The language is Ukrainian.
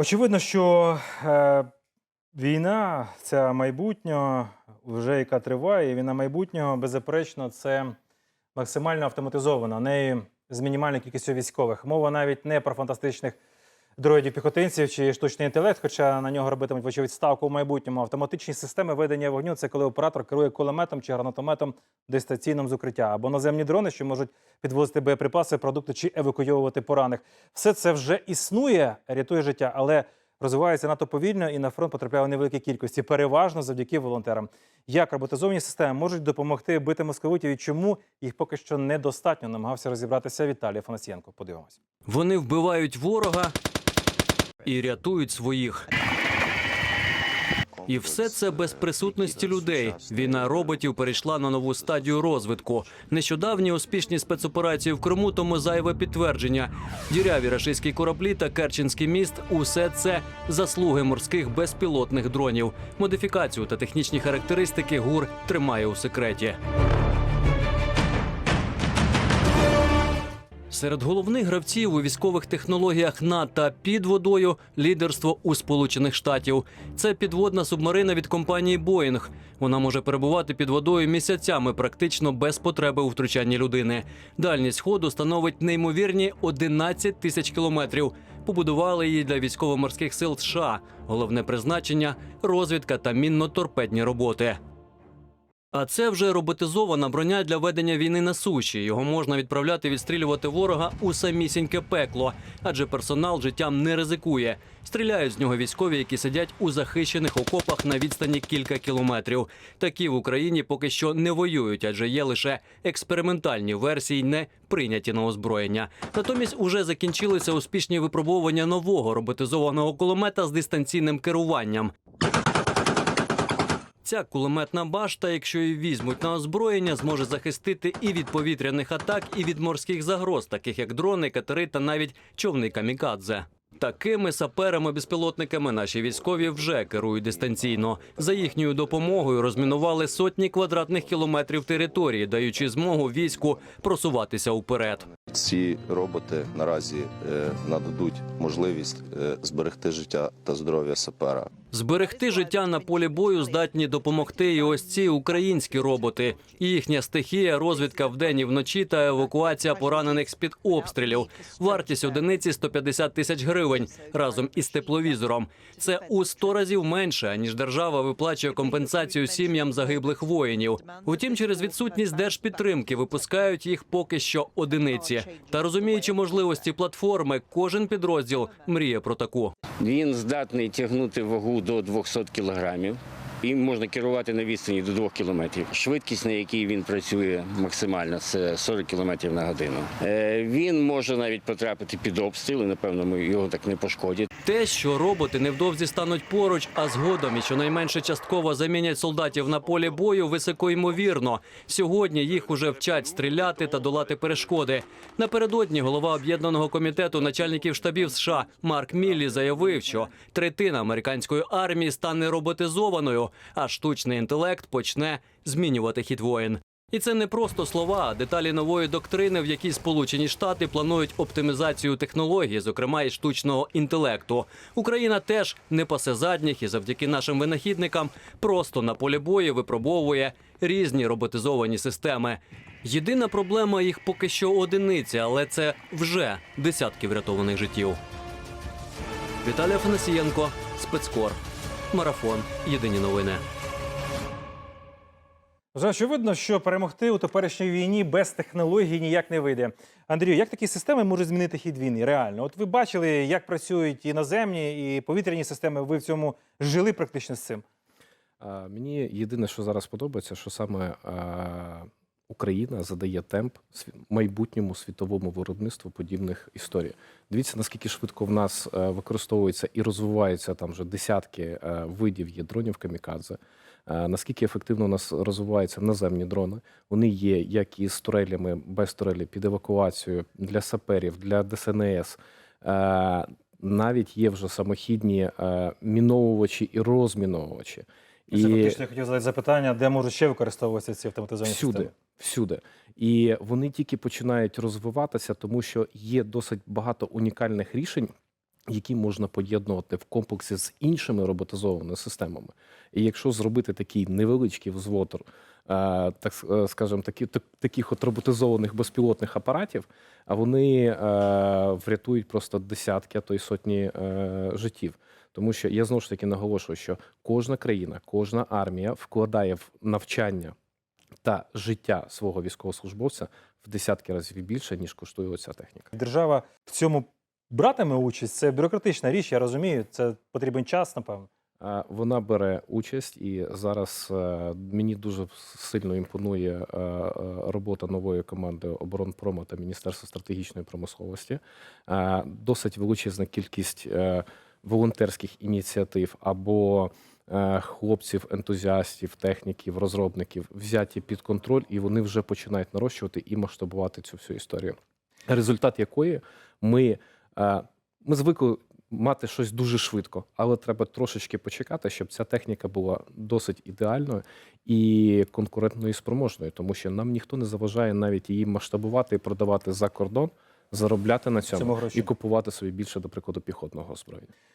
Очевидно, що е, війна це майбутнього, вже яка триває, і війна майбутнього, беззаперечно, це максимально автоматизована. Нею з мінімальною кількістю військових. Мова навіть не про фантастичних дроїдів піхотинців чи штучний інтелект, хоча на нього робитимуть, вочевидь, ставку в майбутньому. Автоматичні системи ведення вогню це коли оператор керує кулеметом чи гранатометом дистанційним з укриття, або наземні дрони, що можуть підвозити боєприпаси, продукти чи евакуйовувати поранених. Все це вже існує, рятує життя, але розвивається надто повільно і на фронт потрапляє у невеликій кількості, переважно завдяки волонтерам. Як роботизовані системи можуть допомогти бити московитів і чому їх поки що недостатньо, намагався розібратися Віталій Фанасієнко. Подивимось. Вони вбивають ворога і рятують своїх. І все це без присутності людей. Війна роботів перейшла на нову стадію розвитку. Нещодавні успішні спецоперації в Криму тому зайве підтвердження. Діряві рашистські кораблі та Керченський міст усе це заслуги морських безпілотних дронів. Модифікацію та технічні характеристики ГУР тримає у секреті. Серед головних гравців у військових технологіях на та під водою лідерство у Сполучених Штатів. Це підводна субмарина від компанії Боїнг. Вона може перебувати під водою місяцями, практично без потреби у втручанні людини. Дальність ходу становить неймовірні 11 тисяч кілометрів. Побудували її для військово-морських сил США. Головне призначення розвідка та мінно-торпедні роботи. А це вже роботизована броня для ведення війни на суші. Його можна відправляти відстрілювати ворога у самісіньке пекло, адже персонал життям не ризикує. Стріляють з нього військові, які сидять у захищених окопах на відстані кілька кілометрів. Такі в Україні поки що не воюють, адже є лише експериментальні версії, не прийняті на озброєння. Натомість уже закінчилися успішні випробування нового роботизованого кулемета з дистанційним керуванням. Ця кулеметна башта, якщо її візьмуть на озброєння, зможе захистити і від повітряних атак, і від морських загроз, таких як дрони, катери та навіть човни камікадзе. Такими саперами-безпілотниками наші військові вже керують дистанційно. За їхньою допомогою розмінували сотні квадратних кілометрів території, даючи змогу війську просуватися вперед. Ці роботи наразі е, нададуть можливість е, зберегти життя та здоров'я сапера. Зберегти життя на полі бою здатні допомогти і ось ці українські роботи. Їхня стихія, розвідка вдень і вночі та евакуація поранених з під обстрілів. Вартість одиниці 150 тисяч гривень разом із тепловізором. Це у 100 разів менше ніж держава виплачує компенсацію сім'ям загиблих воїнів. Утім, через відсутність держпідтримки випускають їх поки що одиниці. Та розуміючи можливості платформи, кожен підрозділ мріє про таку. Він здатний тягнути вагу до 200 кілограмів. Їм можна керувати на відстані до 2 кілометрів. Швидкість, на якій він працює максимально, це 40 кілометрів на годину. Е, Він може навіть потрапити під обстріл, і, напевно, його так не пошкодять. Те, що роботи невдовзі стануть поруч, а згодом і щонайменше частково замінять солдатів на полі бою, високо ймовірно. Сьогодні їх уже вчать стріляти та долати перешкоди. Напередодні голова об'єднаного комітету начальників штабів США Марк Міллі заявив, що третина американської армії стане роботизованою, а штучний інтелект почне змінювати хід воїн. І це не просто слова, а деталі нової доктрини, в якій Сполучені Штати планують оптимізацію технологій, зокрема і штучного інтелекту. Україна теж не пасе задніх і завдяки нашим винахідникам просто на полі бою випробовує різні роботизовані системи. Єдина проблема їх поки що одиниці, але це вже десятки врятованих життів. Віталій Афанасієнко, спецкор, марафон. Єдині новини. Вже очевидно, що перемогти у теперішній війні без технологій ніяк не вийде. Андрію, як такі системи можуть змінити хід війни? Реально, от ви бачили, як працюють і наземні, і повітряні системи. Ви в цьому жили практично з цим. Мені єдине, що зараз подобається, що саме Україна задає темп майбутньому світовому виробництву подібних історій. Дивіться, наскільки швидко в нас е, використовується і розвиваються там вже десятки е, видів є дронів камікадзе. Е, Наскільки ефективно у нас розвиваються наземні дрони? Вони є як і з турелями, без турелі, під евакуацію для саперів, для ДСНС. Навіть є вже самохідні міновувачі і розміновувачі. І... Це фактично я хотів задати запитання, де можуть ще використовуватися ці автоматизовані всюди, системи. Всюди. І вони тільки починають розвиватися, тому що є досить багато унікальних рішень, які можна поєднувати в комплексі з іншими роботизованими системами. І якщо зробити такий невеличкий взвод, е, так е, скажем, такі, так, таких от роботизованих безпілотних апаратів, а вони е, врятують просто десятки, а то й сотні життів. Тому що я знову ж таки наголошую, що кожна країна, кожна армія вкладає в навчання та життя свого військовослужбовця в десятки разів більше, ніж коштує оця техніка. Держава в цьому братиме участь. Це бюрократична річ, я розумію. Це потрібен час, напевно. Вона бере участь, і зараз е, мені дуже сильно імпонує е, е, робота нової команди оборонпрома та Міністерства стратегічної промисловості. Досить величезна кількість волонтерських ініціатив або хлопців, ентузіастів, техніків, розробників взяті під контроль, і вони вже починають нарощувати і масштабувати цю всю історію. Результат якої ми, е, ми звикли мати щось дуже швидко, але треба трошечки почекати, щоб ця техніка була досить ідеальною і конкурентною і спроможною, тому що нам ніхто не заважає навіть її масштабувати і продавати за кордон, заробляти на цьому, Цьому і купувати собі більше, до прикладу, піхотного озброєння.